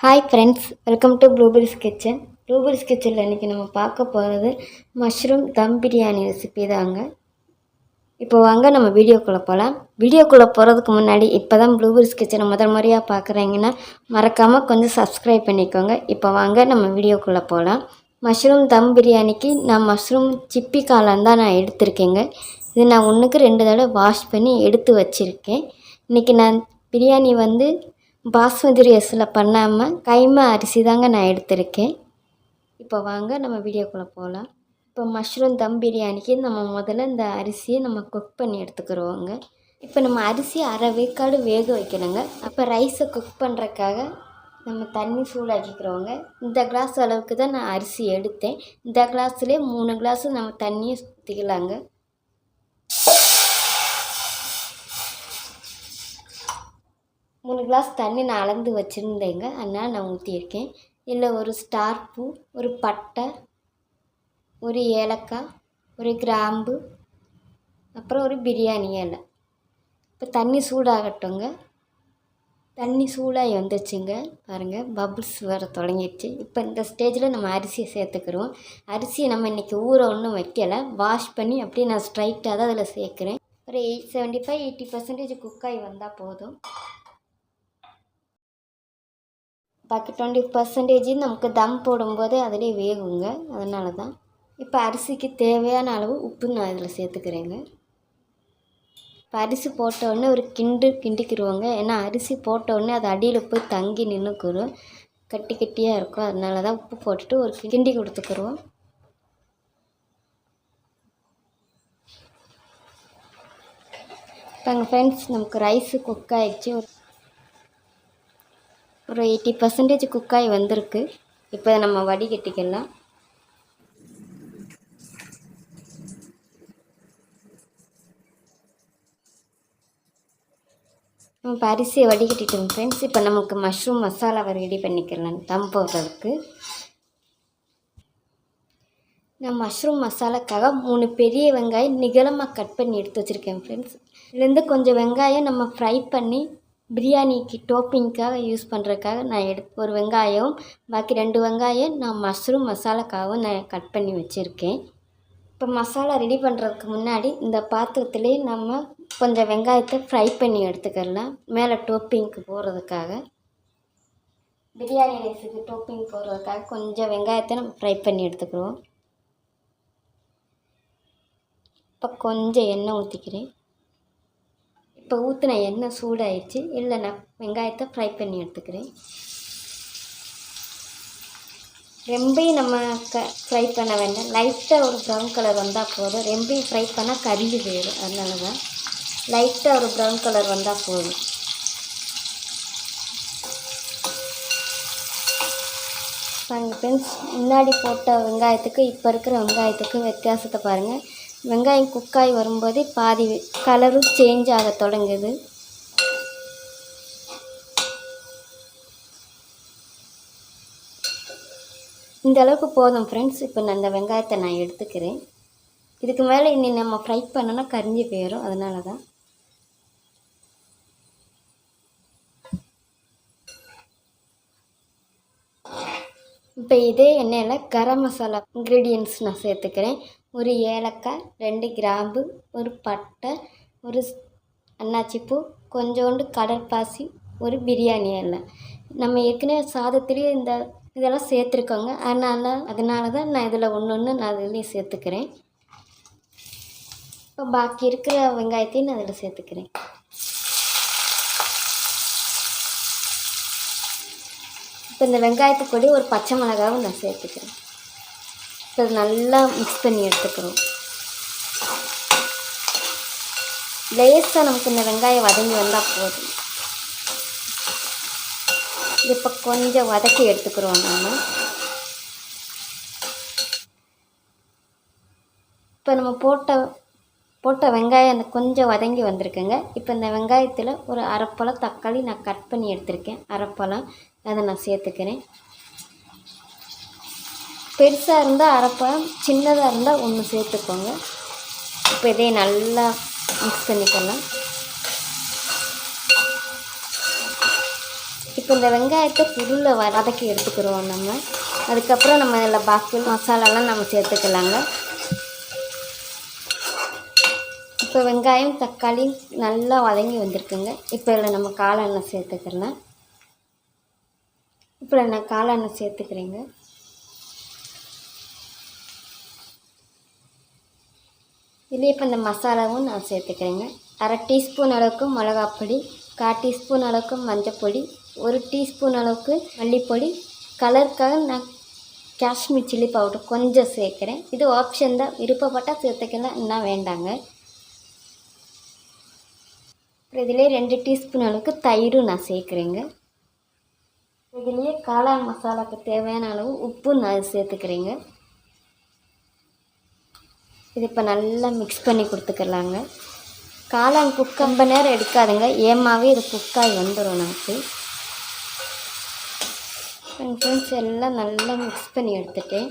Hi friends welcome to Blueberry's kitchen Blueberry's கிச்சனில் இன்றைக்கி நம்ம பார்க்க போகிறது மஷ்ரூம் தம் பிரியாணி ரெசிபி தாங்க. இப்போ வாங்க நம்ம வீடியோக்குள்ளே போகலாம் வீடியோக்குள்ளே போகிறதுக்கு முன்னாடி இப்போ தான் ப்ளூபெரிஸ் கிச்சனை முதல் முறையாக பார்க்குறீங்கன்னா மறக்காமல் கொஞ்சம் சப்ஸ்கிரைப் பண்ணிக்கோங்க. இப்போ வாங்க நம்ம வீடியோக்குள்ளே போகலாம் மஷ்ரூம் தம் பிரியாணிக்கு நான் மஷ்ரூம் சிப்பி காளான் தான் நான் எடுத்திருக்கேங்க. இது நான் ஒன்றுக்கு ரெண்டு தடவை வாஷ் பண்ணி எடுத்து வச்சுருக்கேன். இன்றைக்கி நான் பிரியாணி வந்து பாஸ்மதி ரைஸில் பண்ணாமல் கைமா அரிசி தாங்க நான் எடுத்திருக்கேன். இப்போ வாங்க நம்ம வீடியோக்குள்ளே போகலாம். இப்போ மஷ்ரூம் தம் பிரியாணிக்கு நம்ம முதல்ல இந்த அரிசியை நம்ம குக் பண்ணி எடுத்துக்கிறோங்க. இப்போ நம்ம அரிசி அரை வேக்காடு வேக வைக்கணுங்க. அப்போ ரைஸை குக் பண்ணுறக்காக நம்ம தண்ணி சூடாக்கிக்கிறோங்க. இந்த கிளாஸ் அளவுக்கு தான் நான் அரிசி எடுத்தேன். இந்த கிளாஸ்லேயே மூணு கிளாஸ் நம்ம தண்ணியை ஊற்றிக்கலாங்க மூணு கிளாஸ் தண்ணி நான் அளந்து வச்சுருந்தேங்க. அதனால் நான் ஊற்றியிருக்கேன் இதில் ஒரு ஸ்டார் பூ ஒரு பட்டை ஒரு ஏலக்காய் ஒரு கிராம்பு அப்புறம் ஒரு பிரியாணி இலை. இப்போ தண்ணி சூடாகட்டுங்க. தண்ணி சூடாகி வந்துச்சுங்க. பாருங்கள் பபுள்ஸ் வர தொடங்கிடுச்சு. இப்போ இந்த ஸ்டேஜில் நம்ம அரிசியை சேர்த்துக்கிறோம் அரிசியை நம்ம இன்றைக்கி ஊற ஒன்றும் வைக்கலை. வாஷ் பண்ணி அப்படியே நான் ஸ்ட்ரைட்டாக தான் அதில் சேர்க்குறேன். ஒரு eight seventy five eighty percentage குக்காகி வந்தால் போதும். பாக்கி டுவெண்ட்டி பர்சன்டேஜ் நமக்கு தம் போடும்போதே அதிலே வேகுங்க அதனால தான் இப்போ அரிசிக்கு தேவையான அளவு உப்பு நான் இதில் சேர்த்துக்கிறேங்க இப்போ அரிசி போட்டவுடனே ஒரு கிண்டு கிண்டிக்கிடுவோங்க ஏன்னா அரிசி போட்டவுடனே அது அடியில் போய் தங்கி நின்றுக்குறோம் கட்டி கட்டியாக இருக்கும் அதனால தான் உப்பு போட்டுட்டு ஒரு கிண்டி கொடுத்துக்குருவோம் இப்போ எங்கள் ஃப்ரெண்ட்ஸ் நமக்கு ரைஸு குக் ஆகிடுச்சு ஒரு எயிட்டி பர்சன்டேஜ் குக்காகி வந்திருக்கு. இப்போ நம்ம வடிகட்டிக்கலாம் இப்போ அரிசியை வடிகட்டிட்டோம் ஃப்ரெண்ட்ஸ் இப்போ நமக்கு மஷ்ரூம் மசாலாவை ரெடி பண்ணிக்கலாம். தம் போடுறதுக்கு நான் மஷ்ரூம் மசாலாக்காக மூணு பெரிய வெங்காயம் நிகழமாக கட் பண்ணி எடுத்து வச்சுருக்கேன் ஃப்ரெண்ட்ஸ் இதுலேருந்து கொஞ்சம் வெங்காயம் நம்ம ஃப்ரை பண்ணி பிரியாணிக்கு டோப்பிங்க்காக யூஸ் பண்ணுறதுக்காக நான் எடுத்து ஒரு வெங்காயம் பாக்கி ரெண்டு வெங்காயம் நான் மஷ்ரூம் மசாலாக்காகவும் நான் கட் பண்ணி வச்சுருக்கேன். இப்போ மசாலா ரெடி பண்ணுறதுக்கு முன்னாடி இந்த பாத்திரத்துலேயே நம்ம கொஞ்சம் வெங்காயத்தை ஃப்ரை பண்ணி எடுத்துக்கலாம். மேலே டோப்பிங்க்கு போடுறதுக்காக பிரியாணி ரைஸுக்கு டோப்பிங் போடுறதுக்காக கொஞ்சம் வெங்காயத்தை நம்ம ஃப்ரை பண்ணி எடுத்துக்கிறோம். இப்போ கொஞ்சம் எண்ணெய் ஊற்றிக்கிறேன் இப்போ ஊற்றின எண்ணெய் சூடாயிடுச்சு. இல்லை நான் வெங்காயத்தை ஃப்ரை பண்ணி எடுத்துக்கிறேன். ரெம்பையும் நம்ம க ஃப்ரை பண்ண வேண்டாம். லைட்டாக ஒரு ப்ரௌன் கலர் வந்தால் போதும். ரெம்பையும் ஃப்ரை பண்ணால் கரிஞ்சு போயிடும். அதனால தான் லைட்டாக ஒரு ப்ரௌன் கலர் வந்தால் போதும். பாருங்கள் ஃப்ரெண்ட்ஸ் முன்னாடி போட்ட வெங்காயத்துக்கு இப்போ இருக்கிற வெங்காயத்துக்கும் வித்தியாசத்தை பாருங்கள் வெங்காயம் குக்காய் வரும்போது பாதி கலரும் சேஞ்ச் ஆக தொடங்குது. இந்த அளவுக்கு போதும் ஃப்ரெண்ட்ஸ் இப்போ நான் இந்த வெங்காயத்தை நான் எடுத்துக்கிறேன். இதுக்கு மேலே இனி நம்ம ஃப்ரை பண்ணோன்னா கரிஞ்சு போயிடும் அதனால தான் இப்போ இதே எண்ணெயில் கரம் மசாலா இன்க்ரீடியன்ட்ஸ் நான் சேர்த்துக்கிறேன். ஒரு ஏலக்காய் ரெண்டு கிராம்பு ஒரு பட்டை ஒரு அன்னாச்சிப்பூ கொஞ்சோண்டு கடற்பாசி ஒரு பிரியாணி இலை நம்ம ஏற்கனவே சாதத்துலேயே இந்த இதெல்லாம் சேர்த்துருக்கோங்க. அதனால் அதனால தான் நான் இதில் ஒன்று ஒன்று நான் இதுலேயும் சேர்த்துக்கிறேன். இப்போ பாக்கி இருக்கிற வெங்காயத்தையும் நான் இதில் சேர்த்துக்கிறேன். இப்போ இந்த வெங்காயத்து கூட ஒரு பச்சை மிளகாவும் நான் சேர்த்துக்கிறேன். இப்போ நல்லா மிக்ஸ் பண்ணி எடுத்துக்கிறோம் லேசாக நமக்கு இந்த வெங்காயம் வதங்கி வந்தால் போதும். இப்போ கொஞ்சம் வதக்கி எடுத்துக்கிறோம் நாம். இப்போ நம்ம போட்ட போட்ட வெங்காயம் அந்த கொஞ்சம் வதங்கி வந்திருக்குங்க. இப்போ இந்த வெங்காயத்தில் ஒரு அரைப்பழம் தக்காளி நான் கட் பண்ணி எடுத்திருக்கேன். அரைப்பழம் அதை நான் சேர்த்துக்கிறேன். பெருசாக இருந்தால் அரைப்பழம் சின்னதாக இருந்தால் ஒன்று சேர்த்துக்கோங்க. இப்போ இதே நல்லா மிக்ஸ் பண்ணிக்கலாம். இப்போ இந்த வெங்காயத்தை சுருளை வதக்கி எடுத்துக்கிறோம் நம்ம. அதுக்கப்புறம் நம்ம இதில் பாக்கி மசாலாலாம் நம்ம சேர்த்துக்கலாங்க. இப்போ வெங்காயம் தக்காளி நல்லா வதங்கி வந்திருக்குங்க. இப்போ இதில் நம்ம காளானை சேர்த்துக்கலாம். இப்போ நான் காளானை சேர்த்துக்கிறேங்க. இதுலேயே இப்போ இந்த மசாலாவும் நான் சேர்த்துக்கிறேங்க. அரை டீஸ்பூன் அளவுக்கு மிளகாப்பொடி கால் டீஸ்பூன் அளவுக்கு மஞ்சப்பொடி ஒரு டீஸ்பூன் அளவுக்கு மல்லிப்பொடி. கலருக்காக நான் காஷ்மீர் சில்லி பவுடர் கொஞ்சம் சேர்க்குறேன். இது ஆப்ஷன் தான். விருப்பப்பட்டால் சேர்த்துக்கலாம் இன்னும் வேண்டாங்க. அப்புறம் இதிலே ரெண்டு டீஸ்பூன் அளவுக்கு தயிரும் நான் சேர்க்குறேங்க. இதுலேயே காளான் மசாலாவுக்கு தேவையான அளவு உப்பு நான் சேர்த்துக்கிறேங்க. இது இப்போ நல்லா மிக்ஸ் பண்ணி கொடுத்துக்கலாங்க. காளான் குக் ரொம்ப நேரம் எடுக்காதுங்க. ஏமாவே இது குக்காகி வந்துடும் நமக்கு. ஃப்ரெண்ட்ஸ் எல்லாம் நல்லா மிக்ஸ் பண்ணி எடுத்துட்டேன்.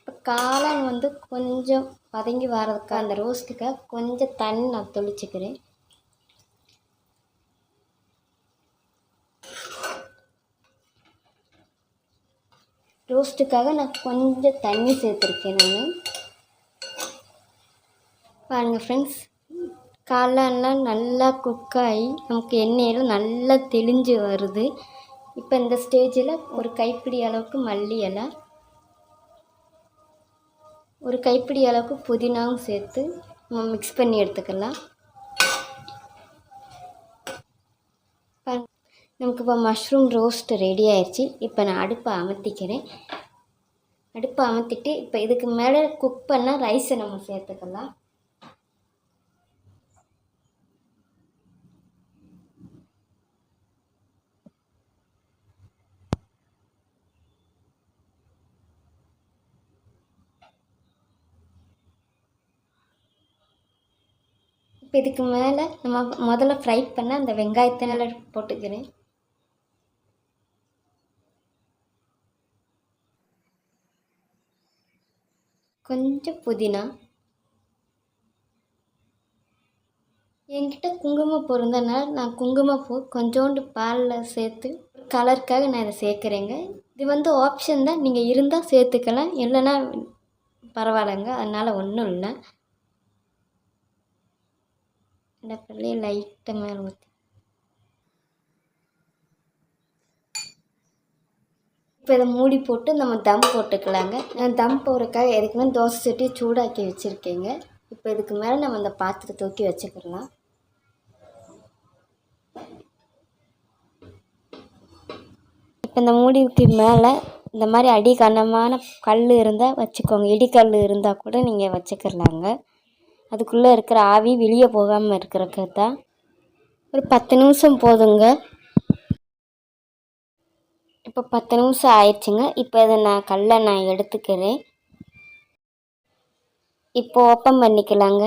இப்போ காளான் வந்து கொஞ்சம் பதங்கி வர்றதுக்காக அந்த ரோஸ்ட்டுக்காக கொஞ்சம் தண்ணி நான் தொளிச்சுக்கிறேன். ரோஸ்ட்டுக்காக நான் கொஞ்சம் தண்ணி சேர்த்துருக்கேன் நான். பாருங்கள் ஃப்ரெண்ட்ஸ் காளான்லாம் நல்லா குக் ஆகி நமக்கு எண்ணெயில் நல்லா தெளிஞ்சு வருது. இப்போ இந்த ஸ்டேஜில் ஒரு கைப்பிடி அளவுக்கு மல்லி இலை ஒரு கைப்பிடி அளவுக்கு புதினாவும் சேர்த்து நம்ம மிக்ஸ் பண்ணி எடுத்துக்கலாம். நமக்கு இப்போ மஷ்ரூம் ரோஸ்ட் ரெடி ஆயிடுச்சு இப்போ நான் அடுப்பை அமர்த்திக்கிறேன். அடுப்பை அமர்த்திட்டு இப்போ இதுக்கு மேலே குக் பண்ணால் ரைஸை நம்ம சேர்த்துக்கலாம். இப்போ இதுக்கு மேலே நம்ம முதல்ல ஃப்ரை பண்ண அந்த வெங்காயத்தை நல்லா போட்டுக்கிறேன். கொஞ்சம் புதினா. என்கிட்ட குங்குமப்பூ இருந்ததுனால நான் குங்குமப்பூ கொஞ்சோண்டு பாலில் சேர்த்து கலருக்காக நான் இதை சேர்க்குறேங்க. இது வந்து ஆப்ஷன் தான். நீங்கள் இருந்தால் சேர்த்துக்கலாம். இல்லைன்னா பரவாயில்லைங்க. அதனால் ஒன்றும் இல்லை. டப்பிலே லைட்டாக மேலே ஊற்றி இப்போ இதை மூடி போட்டு நம்ம தம் போட்டுக்கலாங்க. நான் தம் போடுறக்காக எதுக்குமே தோசை சட்டி சூடாக்கி வச்சுருக்கேங்க. இப்போ இதுக்கு மேலே நம்ம அந்த பாத்திரத்தை தூக்கி வச்சுக்கலாம். இப்போ இந்த மூடிக்கு மேலே இந்த மாதிரி அடிக்கனமான கல் இருந்தால் வச்சுக்கோங்க. இடிக்கல் இருந்தால் கூட நீங்கள் வச்சுக்கலாங்க. அதுக்குள்ளே இருக்கிற ஆவி வெளியே போகாமல் இருக்கிறக்கு தான் ஒரு பத்து நிமிஷம் போதுங்க. இப்போ பத்து நிமிஷம் ஆயிடுச்சுங்க. இப்போ இதை நான் கல்லை நான் எடுத்துக்கிறேன். இப்போ ஓப்பன் பண்ணிக்கலாங்க.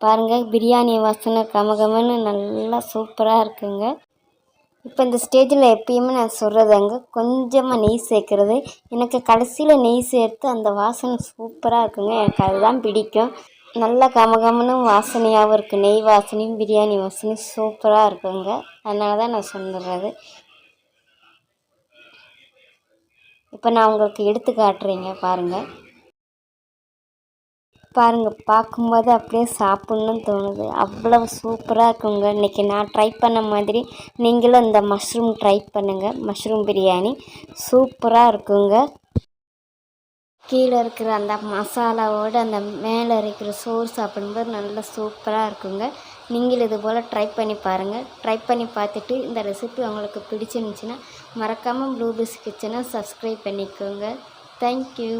பாருங்கள் பிரியாணி வாசனை கமகமன்னு நல்லா சூப்பராக இருக்குங்க. இப்போ இந்த ஸ்டேஜில் எப்பயுமே நான் சொல்கிறதாங்க கொஞ்சமாக நெய் சேர்க்குறது. எனக்கு கடைசியில் நெய் சேர்த்து அந்த வாசனை சூப்பராக இருக்குங்க. எனக்கு அதுதான் பிடிக்கும். நல்லா கமகமனும் வாசனையாகவும் இருக்குது நெய் வாசனையும் பிரியாணி வாசனையும் சூப்பராக இருக்குங்க. அதனால தான் நான் சொல்லுறது இப்போ நான் உங்களுக்கு எடுத்து காட்டுறேங்க பாருங்கள் பாருங்கள் பார்க்கும்போது அப்படியே சாப்பிட்ணுன்னு தோணுது. அவ்வளவு சூப்பராக இருக்குங்க. இன்றைக்கி நான் ட்ரை பண்ண மாதிரி நீங்களும் இந்த மஷ்ரூம் ட்ரை பண்ணுங்கள் மஷ்ரூம் பிரியாணி சூப்பராக இருக்குங்க. கீழே இருக்கிற அந்த மசாலாவோடு அந்த மேலே இருக்கிற சோறு சாப்பிடும்போது நல்லா சூப்பராக இருக்குங்க. நீங்கள் இது போல் ட்ரை பண்ணி பாருங்கள் ட்ரை பண்ணி பார்த்துட்டு இந்த ரெசிபி உங்களுக்கு பிடிச்சிருந்துச்சின்னா மறக்காமல் ப்ளூபிஸ் கிச்சனை சப்ஸ்கிரைப் பண்ணிக்கோங்க. தேங்க்யூ